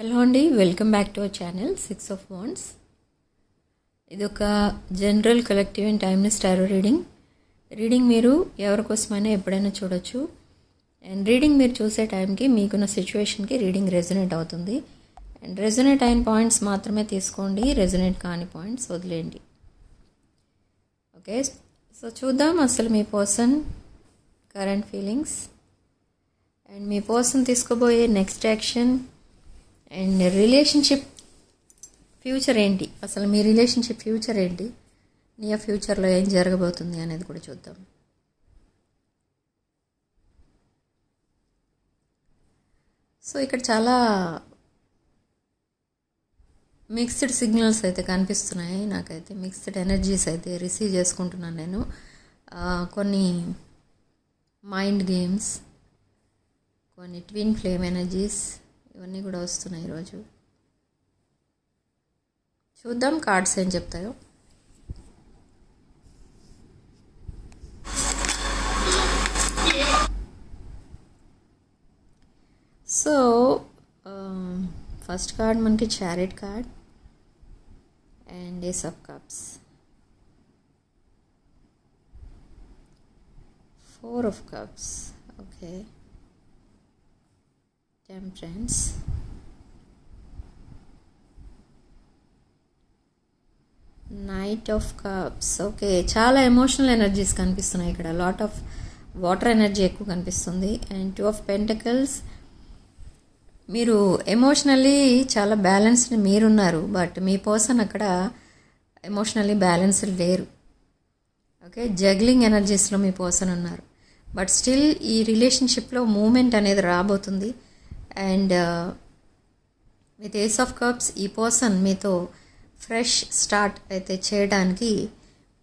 Hello అండి welcome back to our channel six of wands. ఇది ఒక general collective and timeless tarot reading. Reading మీరు ఎవరి కోసమైనా ఎప్పుడైనా చూడొచ్చు. అండ్ రీడింగ్ మీరు చూసే టైంకి మీకున్న సిచ్యువేషన్కి రీడింగ్ రెజొనేట్ అవుతుంది. అండ్ రెజొనేట్ అయిన పాయింట్స్ మాత్రమే తీసుకోండి రెజొనేట్ కాని పాయింట్స్ వదిలేయండి. ఓకే సో చూద్దాం అసలు మీ పర్సన్ కరెంట్ ఫీలింగ్స్. అండ్ మీ person తీసుకోబోయే next action and relationship future ఏంటి? అసలు మీ రిలేషన్షిప్ ఫ్యూచర్ ఏంటి? నియర్ ఫ్యూచర్లో ఏం జరగబోతుంది అనేది కూడా చూద్దాం. సో ఇక్కడ చాలా మిక్స్డ్ సిగ్నల్స్ అయితే కనిపిస్తున్నాయి నాకైతే. మిక్స్డ్ ఎనర్జీస్ అయితే రిసీవ్ చేసుకుంటున్నాను నేను. కొన్ని మైండ్ గేమ్స్ కొన్ని ట్విన్ ఫ్లేమ్ ఎనర్జీస్ ఇవన్నీ కూడా వస్తున్నాయి ఈరోజు. చూద్దాం కార్డ్స్ ఏం చెప్తాయో. సో ఫస్ట్ కార్డ్ మనకి chariot card and ace of cups four of cups okay temperance knight of cups okay చాలా ఎమోషనల్ ఎనర్జీస్ కనిపిస్తున్నాయి ఇక్కడ. లాట్ ఆఫ్ వాటర్ ఎనర్జీ ఎక్కువ కనిపిస్తుంది. అండ్ టూ ఆఫ్ పెంటకల్స్ మీరు ఎమోషనల్లీ చాలా బ్యాలెన్స్డ్ మీరున్నారు. బట్ మీ పర్సన్ అక్కడ ఎమోషనల్లీ బ్యాలెన్స్డ్ లేరు. ఓకే జగ్లింగ్ ఎనర్జీస్లో మీ పర్సన్ ఉన్నారు. బట్ స్టిల్ ఈ రిలేషన్షిప్లో మూమెంట్ అనేది రాబోతుంది. And uh, with ace of cups ఈ పర్సన్ మీతో ఫ్రెష్ స్టార్ట్ అయితే చేయడానికి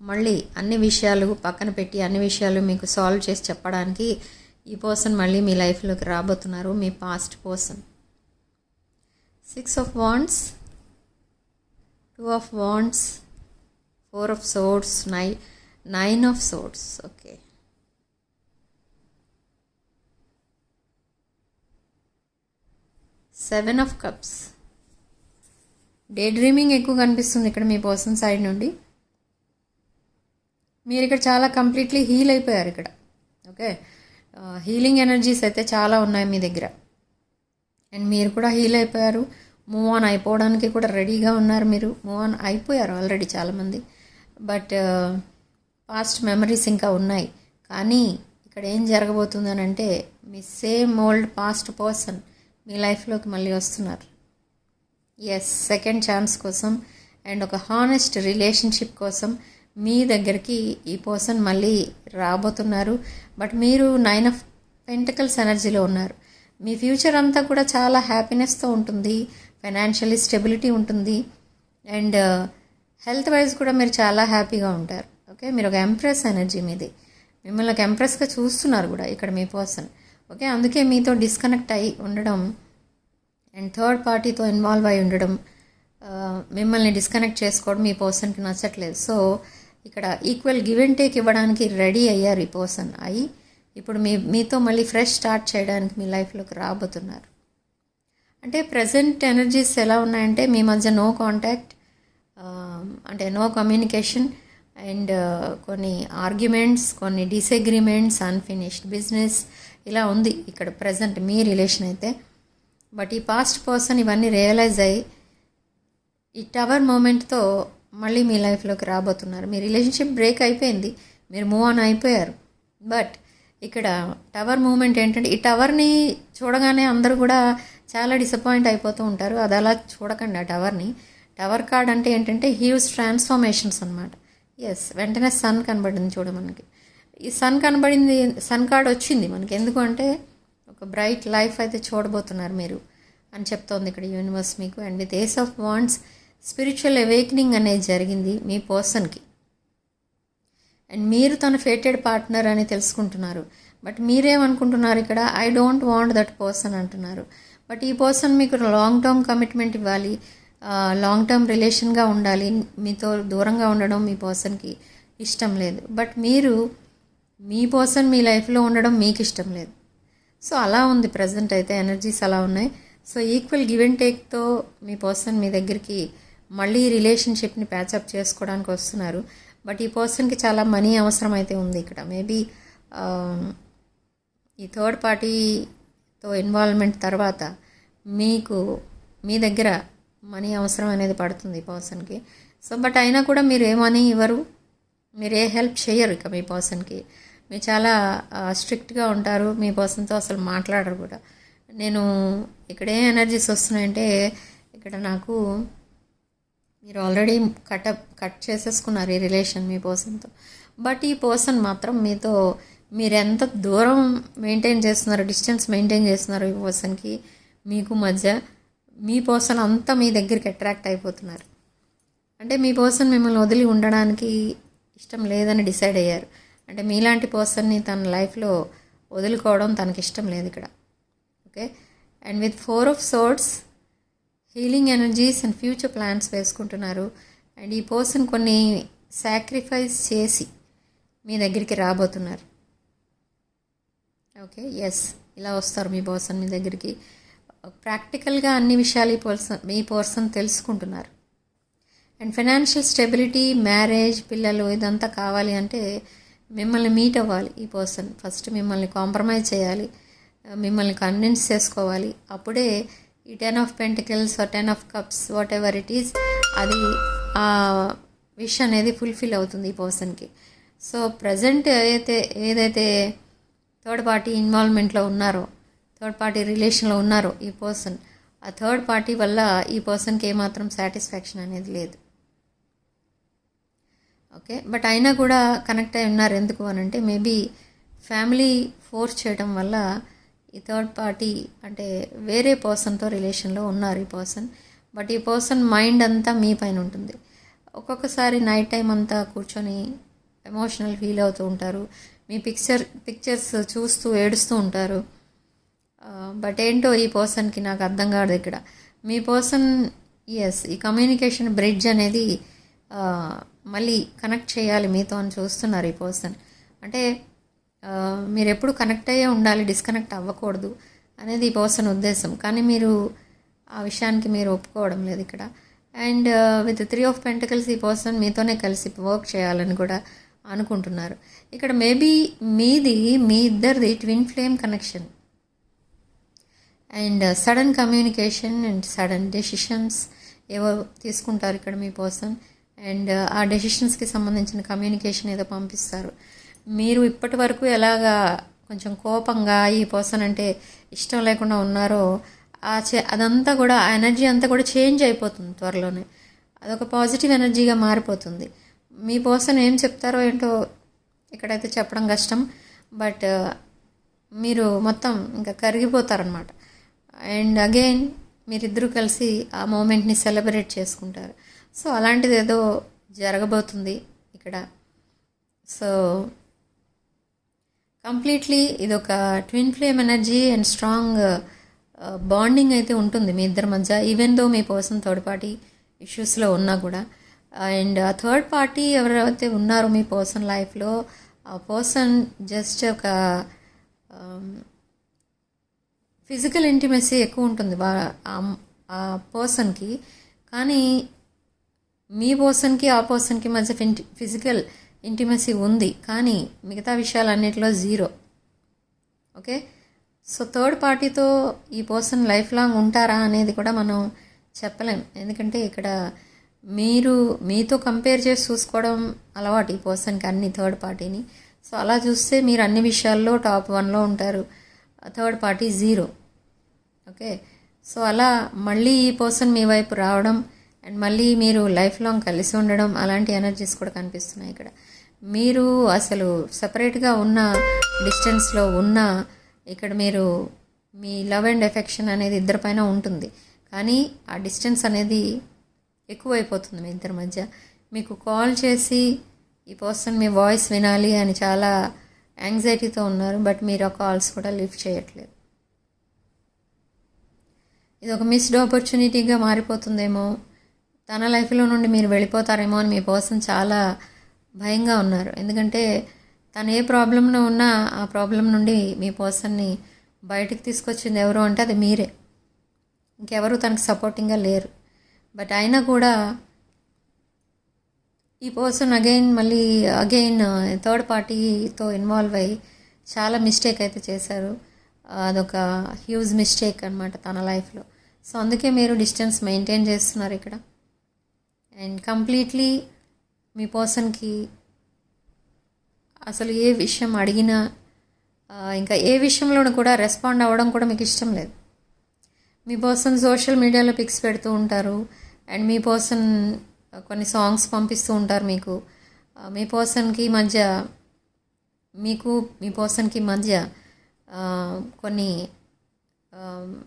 మళ్ళీ అన్ని విషయాలు పక్కన పెట్టి అన్ని విషయాలు మీకు సాల్వ్ చేసి చెప్పడానికి ఈ పర్సన్ మళ్ళీ మీ లైఫ్లోకి రాబోతున్నారు మీ past person six of wands two of wands four of swords nine nine of swords okay seven of cups daydreaming ఎక్కువ కనిపిస్తుంది ఇక్కడ మీ పర్సన్ సైడ్ నుండి. మీరు ఇక్కడ చాలా కంప్లీట్లీ హీల్ అయిపోయారు ఇక్కడ. ఓకే హీలింగ్ ఎనర్జీస్ అయితే చాలా ఉన్నాయి మీ దగ్గర. అండ్ మీరు కూడా హీల్ అయిపోయారు. మూవ్ ఆన్ అయిపోవడానికి కూడా రెడీగా ఉన్నారు మీరు. మూవ్ ఆన్ అయిపోయారు ఆల్రెడీ చాలామంది బట్ పాస్ట్ మెమరీస్ ఇంకా ఉన్నాయి. కానీ ఇక్కడ ఏం జరగబోతుందని అంటే మీ సేమ్ ఓల్డ్ పాస్ట్ పర్సన్ మీ లైఫ్లోకి మళ్ళీ వస్తున్నారు. ఎస్ సెకండ్ ఛాన్స్ కోసం అండ్ ఒక హానెస్ట్ రిలేషన్షిప్ కోసం మీ దగ్గరికి ఈ పర్సన్ మళ్ళీ రాబోతున్నారు. బట్ మీరు నైన్ ఆఫ్ పెంటికల్స్ ఎనర్జీలో ఉన్నారు. మీ ఫ్యూచర్ అంతా కూడా చాలా హ్యాపీనెస్తో ఉంటుంది. ఫైనాన్షియలీ స్టెబిలిటీ ఉంటుంది. అండ్ హెల్త్ వైజ్ కూడా మీరు చాలా హ్యాపీగా ఉంటారు. ఓకే మీరు ఒక ఎంప్రెస్ ఎనర్జీ మీది. మిమ్మల్ని ఒక ఎంప్రెస్గా చూస్తున్నారు కూడా ఇక్కడ మీ పర్సన్ ఓకే? అందుకే మీతో డిస్కనెక్ట్ అయి ఉండడం అండ్ థర్డ్ పార్టీతో ఇన్వాల్వ్ అయి ఉండడం మిమ్మల్ని డిస్కనెక్ట్ చేసుకోవడం ఈ పర్సన్కి నచ్చట్లేదు. సో ఇక్కడ ఈక్వల్ గివ్ అండ్ టేక్ ఇవ్వడానికి రెడీ అయ్యారు ఈ పర్సన్ అయి. ఇప్పుడు మీ మీతో మళ్ళీ ఫ్రెష్ స్టార్ట్ చేయడానికి మీ లైఫ్లోకి రాబోతున్నారు. అంటే ప్రజెంట్ ఎనర్జీస్ ఎలా ఉన్నాయంటే మీ మధ్య నో కాంటాక్ట్ అంటే నో కమ్యూనికేషన్ అండ్ కొన్ని ఆర్గ్యుమెంట్స్ కొన్ని డిసగ్రిమెంట్స్ అన్ఫినిష్డ్ బిజినెస్ ఇలా ఉంది ఇక్కడ ప్రజెంట్ మీ రిలేషన్ అయితే. బట్ ఈ పాస్ట్ పర్సన్ ఇవన్నీ రియలైజ్ అయ్యి ఈ టవర్ మూమెంట్తో మళ్ళీ మీ లైఫ్లోకి రాబోతున్నారు. మీ రిలేషన్షిప్ బ్రేక్ అయిపోయింది. మీరు మూవ్ ఆన్ అయిపోయారు. బట్ ఇక్కడ టవర్ మూమెంట్ ఏంటంటే ఈ టవర్ని చూడగానే అందరూ కూడా చాలా డిసప్పాయింట్ అయిపోతూ ఉంటారు. అది అలా చూడకండి ఆ టవర్ని టవర్ కార్డ్ అంటే ఏంటంటే హ్యూజ్ ట్రాన్స్ఫర్మేషన్స్ అనమాట ఎస్ వెంటనే సన్ కనబడింది చూడ మనకి. ఈ సన్ కనబడింది సన్ కార్డ్ వచ్చింది మనకి. ఎందుకంటే ఒక బ్రైట్ లైఫ్ అయితే చూడబోతున్నారు మీరు అని చెప్తోంది ఇక్కడ యూనివర్స్ మీకు. And with ace of wands spiritual awakening అనేది జరిగింది మీ పర్సన్కి. అండ్ మీరు తన ఫేటెడ్ పార్ట్నర్ అని తెలుసుకుంటున్నారు. బట్ మీరేమనుకుంటున్నారు ఇక్కడ? I don't want that person అంటున్నారు. బట్ ఈ పర్సన్ మీకు లాంగ్ టర్మ్ కమిట్మెంట్ ఇవ్వాలి లాంగ్ టర్మ్ రిలేషన్గా ఉండాలి. మీతో దూరంగా ఉండడం మీ పర్సన్కి ఇష్టం లేదు. బట్ మీరు మీ పర్సన్ మీ లైఫ్లో ఉండడం మీకు ఇష్టం లేదు. సో అలా ఉంది ప్రజెంట్ అయితే ఎనర్జీస్ అలా ఉన్నాయి. సో ఈక్వల్ గివ్ అండ్ టేక్తో మీ పర్సన్ మీ దగ్గరికి మళ్ళీ రిలేషన్షిప్ని ప్యాచప్ చేసుకోవడానికి వస్తున్నారు. బట్ ఈ పర్సన్కి చాలా మనీ అవసరం అయితే ఉంది ఇక్కడ. మేబీ ఈ థర్డ్ పార్టీతో ఇన్వాల్వ్మెంట్ తర్వాత మీకు మీ దగ్గర మనీ అవసరం అనేది పడుతుంది ఈ పర్సన్కి. సో బట్ అయినా కూడా మీరు ఏ మనీ ఇవ్వరు. మీరు ఏ హెల్ప్ చేయరు ఇక మీ పర్సన్కి. మీరు చాలా స్ట్రిక్ట్గా ఉంటారు. మీ పర్సన్తో అసలు మాట్లాడరు కూడా. నేను ఇక్కడ ఎనర్జీస్ వస్తున్నాయంటే ఇక్కడ నాకు మీరు ఆల్రెడీ కట్ కట్ చేసేసుకున్నారు ఈ రిలేషన్ మీ పర్సన్తో బట్ ఈ పర్సన్ మాత్రం మీతో మీరు ఎంత దూరం మెయింటైన్ చేస్తున్నారు డిస్టెన్స్ మెయింటైన్ చేస్తున్నారు ఈ పర్సన్కి మీకు మధ్య మీ పర్సన్ అంతా మీ దగ్గరికి అట్రాక్ట్ అయిపోతున్నారు. అంటే మీ పర్సన్ మిమ్మల్ని వదిలి ఉండడానికి ఇష్టం లేదని డిసైడ్ అయ్యారు. అంటే మీలాంటి పర్సన్ని తన లైఫ్లో వదులుకోవడం తనకి ఇష్టం లేదు ఇక్కడ. Okay? And with four of swords healing energies and future plans వేసుకుంటున్నారు. అండ్ ఈ పర్సన్ కొన్ని సాక్రిఫైస్ చేసి మీ దగ్గరికి రాబోతున్నారు. ఓకే? ఎస్ ఇలా వస్తారు మీ పర్సన్ మీ దగ్గరికి. ప్రాక్టికల్గా అన్ని విషయాలు ఈ పర్సన్ మీ పర్సన్ తెలుసుకుంటున్నారు. అండ్ ఫైనాన్షియల్ స్టెబిలిటీ మ్యారేజ్ పిల్లలు ఇదంతా కావాలి అంటే మిమ్మల్ని మీట్ అవ్వాలి ఈ పర్సన్ ఫస్ట్ మిమ్మల్ని కాంప్రమైజ్ చేయాలి. మిమ్మల్ని కన్విన్స్ చేసుకోవాలి. అప్పుడే ఈ ten of pentacles ten of cups whatever it is అది ఆ విష్ అనేది ఫుల్ఫిల్ అవుతుంది ఈ పర్సన్కి సో ప్రజెంట్ ఏదైతే ఏదైతే థర్డ్ పార్టీ ఇన్వాల్వ్మెంట్లో ఉన్నారో థర్డ్ పార్టీ రిలేషన్లో ఉన్నారో ఈ పర్సన్ ఆ థర్డ్ పార్టీ వల్ల ఈ పర్సన్కి ఏమాత్రం సాటిస్ఫాక్షన్ అనేది లేదు. ఓకే? బట్ అయినా కూడా కనెక్ట్ అయి ఉన్నారు ఎందుకు అని అంటే మేబీ ఫ్యామిలీ ఫోర్స్ చేయడం వల్ల ఈ థర్డ్ పార్టీ అంటే వేరే పర్సన్తో రిలేషన్లో ఉన్నారు ఈ పర్సన్. బట్ ఈ పర్సన్ మైండ్ అంతా మీ పైన ఉంటుంది. ఒక్కొక్కసారి నైట్ టైం అంతా కూర్చొని ఎమోషనల్ ఫీల్ అవుతూ ఉంటారు. మీ పిక్చర్ పిక్చర్స్ చూస్తూ ఏడుస్తూ ఉంటారు. బట్ ఏంటో ఈ పర్సన్కి నాకు అర్థం కాదు ఇక్కడ. మీ పర్సన్ ఎస్ ఈ కమ్యూనికేషన్ బ్రిడ్జ్ అనేది మళ్ళీ కనెక్ట్ చేయాలి మీతో అని చూస్తున్నారు ఈ పర్సన్ అంటే మీరు ఎప్పుడు కనెక్ట్ అయ్యే ఉండాలి డిస్కనెక్ట్ అవ్వకూడదు అనేది ఈ పర్సన్ ఉద్దేశం. కానీ మీరు ఆ విషయానికి మీరు ఒప్పుకోవడం లేదు ఇక్కడ. And with three of pentacles ఈ పర్సన్ మీతోనే కలిసి వర్క్ చేయాలని కూడా అనుకుంటున్నారు. ఇక్కడ మేబీ మీది మీ ఇద్దరిది twin flame connection and sudden communication and sudden decisions ఏవో తీసుకుంటారు ఇక్కడ మీ పర్సన్ అండ్ ఆ డెసిషన్స్కి సంబంధించిన కమ్యూనికేషన్ ఏదో పంపిస్తారు. మీరు ఇప్పటి వరకు ఎలాగా కొంచెం కోపంగా ఈ పర్సన్ అంటే ఇష్టం లేకుండా ఉన్నారో ఆ చే అదంతా కూడా ఆ ఎనర్జీ అంతా కూడా చేంజ్ అయిపోతుంది త్వరలోనే. అదొక పాజిటివ్ ఎనర్జీగా మారిపోతుంది. మీ పర్సన్ ఏం చెప్తారో ఏంటో ఇక్కడైతే చెప్పడం కష్టం. బట్ మీరు మొత్తం ఇంకా కరిగిపోతారనమాట అండ్ అగైన్ మీరిద్దరూ కలిసి ఆ మూమెంట్ని సెలబ్రేట్ చేసుకుంటారు. సో అలాంటిది ఏదో జరగబోతుంది ఇక్కడ. సో కంప్లీట్లీ ఇది ఒక twin flame energy and strong bonding అయితే ఉంటుంది మీ ఇద్దరి మధ్య ఈవెన్ దో మీ పర్సన్ థర్డ్ పార్టీ ఇష్యూస్లో ఉన్నా కూడా. అండ్ ఆ థర్డ్ పార్టీ ఎవరైతే ఉన్నారో మీ పర్సన్ లైఫ్లో ఆ పర్సన్ జస్ట్ ఒక ఫిజికల్ ఇంటిమెసీ ఎక్కువ ఉంటుంది ఆ పర్సన్కి. కానీ మీ పర్సన్కి ఆ పర్సన్కి మధ్య ఫిజికల్ ఇంటిమసీ ఉంది కానీ మిగతా విషయాలన్నిటిలో జీరో. ఓకే? సో థర్డ్ పార్టీతో ఈ పర్సన్ లైఫ్ లాంగ్ ఉంటారా అనేది కూడా మనం చెప్పలేం. ఎందుకంటే ఇక్కడ మీరు మీతో కంపేర్ చేసి చూసుకోవడం అలవాటు ఈ పర్సన్కి అన్ని థర్డ్ పార్టీని. సో అలా చూస్తే మీరు అన్ని విషయాల్లో టాప్ వన్లో ఉంటారు. Third party zero. Okay? So అలా మళ్ళీ ఈ పర్సన్ మీ వైపు రావడం అండ్ మళ్ళీ మీరు లైఫ్ లాంగ్ కలిసి ఉండడం అలాంటి ఎనర్జీస్ కూడా కనిపిస్తున్నాయి ఇక్కడ. మీరు అసలు సపరేట్గా ఉన్న డిస్టెన్స్లో ఉన్న ఇక్కడ మీరు మీ లవ్ అండ్ ఎఫెక్షన్ అనేది ఇద్దరి పైన ఉంటుంది. కానీ ఆ డిస్టెన్స్ అనేది ఎక్కువైపోతుంది మీ ఇద్దరి మధ్య. మీకు కాల్ చేసి ఈ పర్సన్ మీ వాయిస్ వినాలి అని చాలా యాంగ్జైటీతో ఉన్నారు బట్ మీరు ఆ కాల్స్ కూడా లిఫ్ట్ చేయట్లేదు. ఇది ఒక మిస్డ్ ఆపర్చునిటీగా మారిపోతుందేమో. తన లైఫ్లో నుండి మీరు వెళ్ళిపోతారేమో అని మీ పర్సన్ చాలా భయంగా ఉన్నారు. ఎందుకంటే తను ఏ ప్రాబ్లంలో ఉన్నా ఆ ప్రాబ్లం నుండి మీ పర్సన్ని బయటికి తీసుకొచ్చింది ఎవరు అంటే అది మీరే. ఇంకెవరు తనకు సపోర్టింగ్గా లేరు. బట్ అయినా కూడా ఈ పర్సన్ అగైన్ మళ్ళీ అగైన్ థర్డ్ పార్టీతో ఇన్వాల్వ్ అయ్యి చాలా మిస్టేక్ అయితే చేశారు. అదొక హ్యూజ్ మిస్టేక్ అనమాట తన లైఫ్లో. సో అందుకే మీరు డిస్టెన్స్ మెయింటైన్ చేస్తున్నారు ఇక్కడ. అండ్ కంప్లీట్లీ మీ పర్సన్కి అసలు ఏ విషయం అడిగినా ఇంకా ఏ విషయంలోనూ కూడా రెస్పాండ్ అవ్వడం కూడా మీకు ఇష్టం లేదు. మీ పర్సన్ సోషల్ మీడియాలో పిక్స్ పెడుతూ ఉంటారు అండ్ మీ పర్సన్ కొన్ని సాంగ్స్ పంపిస్తూ ఉంటారు మీకు. మీ పర్సన్కి మధ్య మీకు మీ పర్సన్కి మధ్య కొన్ని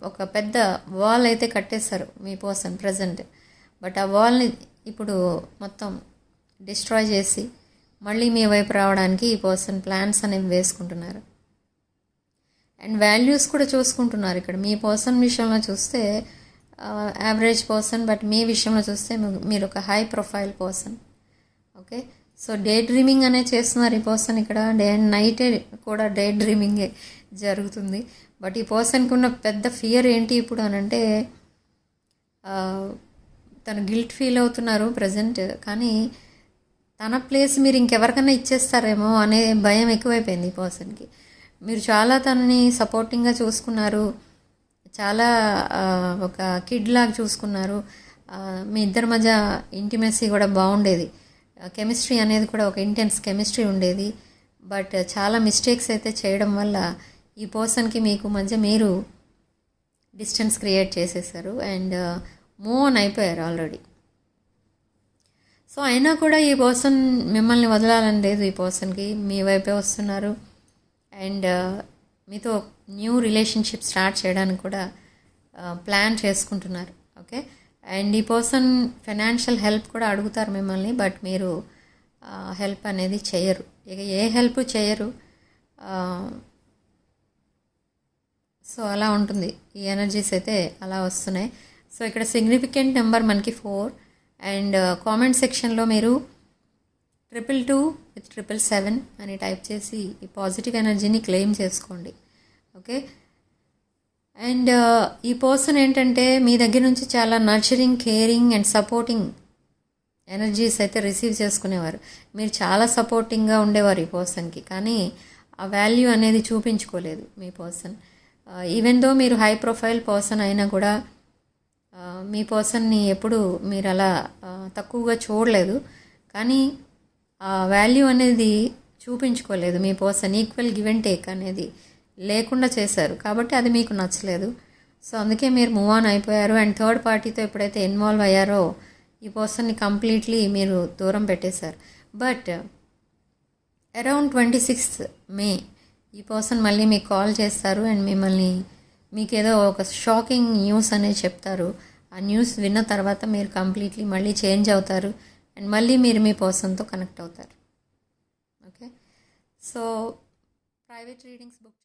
ఒక పెద్ద వాల్ అయితే కట్టేస్తారు మీ పర్సన్ ప్రజెంట్. బట్ ఆ వాల్ని ఇప్పుడు మొత్తం డిస్ట్రాయ్ చేసి మళ్ళీ మీ వైపు రావడానికి ఈ పర్సన్ ప్లాన్స్ అనేవి వేసుకుంటున్నారు. అండ్ వాల్యూస్ కూడా చూసుకుంటున్నారు ఇక్కడ. మీ పర్సన్ విషయంలో చూస్తే యావరేజ్ పర్సన్ బట్ మీ విషయంలో చూస్తే మీరు ఒక high profile person okay so daydreaming అనే చేస్తున్నారు ఈ పర్సన్ ఇక్కడ. డే అండ్ నైటే కూడా డే డ్రీమింగే జరుగుతుంది. బట్ ఈ పర్సన్కి ఉన్న పెద్ద ఫియర్ ఏంటి ఇప్పుడు అని అంటే uh, తను గిల్ట్ ఫీల్ అవుతున్నారు ప్రజెంట్ కానీ తన ప్లేస్ మీరు ఇంకెవరికైనా ఇచ్చేస్తారేమో అనే భయం ఎక్కువైపోయింది ఈ పర్సన్కి మీరు చాలా తనని సపోర్టింగ్గా చూసుకున్నారు. చాలా ఒక కిడ్ లాగా చూసుకున్నారు. మీ ఇద్దరి మధ్య ఇంటిమెసీ కూడా బాగుండేది. కెమిస్ట్రీ అనేది కూడా ఒక ఇంటెన్స్ కెమిస్ట్రీ ఉండేది. బట్ చాలా మిస్టేక్స్ అయితే చేయడం వల్ల ఈ పర్సన్కి మీకు మధ్య మీరు డిస్టెన్స్ క్రియేట్ చేసేసారు. అండ్ మూవ్ ఆన్ అయిపోయారు ఆల్రెడీ. సో అయినా కూడా ఈ పర్సన్ మిమ్మల్ని వదలాలని లేదు ఈ పర్సన్కి. మీ వైపే వస్తున్నారు. అండ్ uh, మీతో న్యూ రిలేషన్షిప్ స్టార్ట్ చేయడానికి కూడా uh, ప్లాన్ చేసుకుంటున్నారు. ఓకే? అండ్ ఈ పర్సన్ ఫైనాన్షియల్ హెల్ప్ కూడా అడుగుతారు మిమ్మల్ని బట్ మీరు uh, హెల్ప్ అనేది చేయరు. ఇక ఏ హెల్ప్ చేయరు సో అలా ఉంటుంది. ఈ ఎనర్జీస్ అయితే అలా వస్తున్నాయి. సో ఇక్కడ సిగ్నిఫికెంట్ నెంబర్ మనకి ఫోర్ అండ్ కామెంట్ సెక్షన్లో మీరు triple two with triple seven అని టైప్ చేసి ఈ పాజిటివ్ ఎనర్జీని క్లెయిమ్ చేసుకోండి. ఓకే అండ్ uh, ఈ పర్సన్ ఏంటంటే మీ దగ్గర నుంచి చాలా nurturing caring and supporting energies అయితే రిసీవ్ చేసుకునేవారు. మీరు చాలా సపోర్టింగ్గా ఉండేవారు ఈ పర్సన్కి కానీ ఆ వాల్యూ అనేది చూపించుకోలేదు మీ పర్సన్ ఈవెన్ దో మీరు హై ప్రొఫైల్ పర్సన్ అయినా కూడా మీ పర్సన్ని ఎప్పుడు మీరు అలా తక్కువగా చూడలేదు. కానీ ఆ వాల్యూ అనేది చూపించుకోలేదు. మీ person equal give and take అనేది లేకుండా చేశారు. కాబట్టి అది మీకు నచ్చలేదు. సో అందుకే మీరు మూవ్ ఆన్ అయిపోయారు. అండ్ థర్డ్ పార్టీతో ఎప్పుడైతే ఇన్వాల్వ్ అయ్యారో ఈ పర్సన్ని కంప్లీట్లీ మీరు దూరం పెట్టేశారు. But around twenty sixth May ఈ పర్సన్ మళ్ళీ మీకు కాల్ చేస్తారు. అండ్ మిమ్మల్ని మీకు ఏదో ఒక షాకింగ్ న్యూస్ అనేది చెప్తారు. ఆ న్యూస్ విన్న తర్వాత మీరు కంప్లీట్లీ మళ్ళీ చేంజ్ అవుతారు అండ్ మళ్ళీ మీరు మీ పర్సన్తో కనెక్ట్ అవుతారు. Okay? So private readings book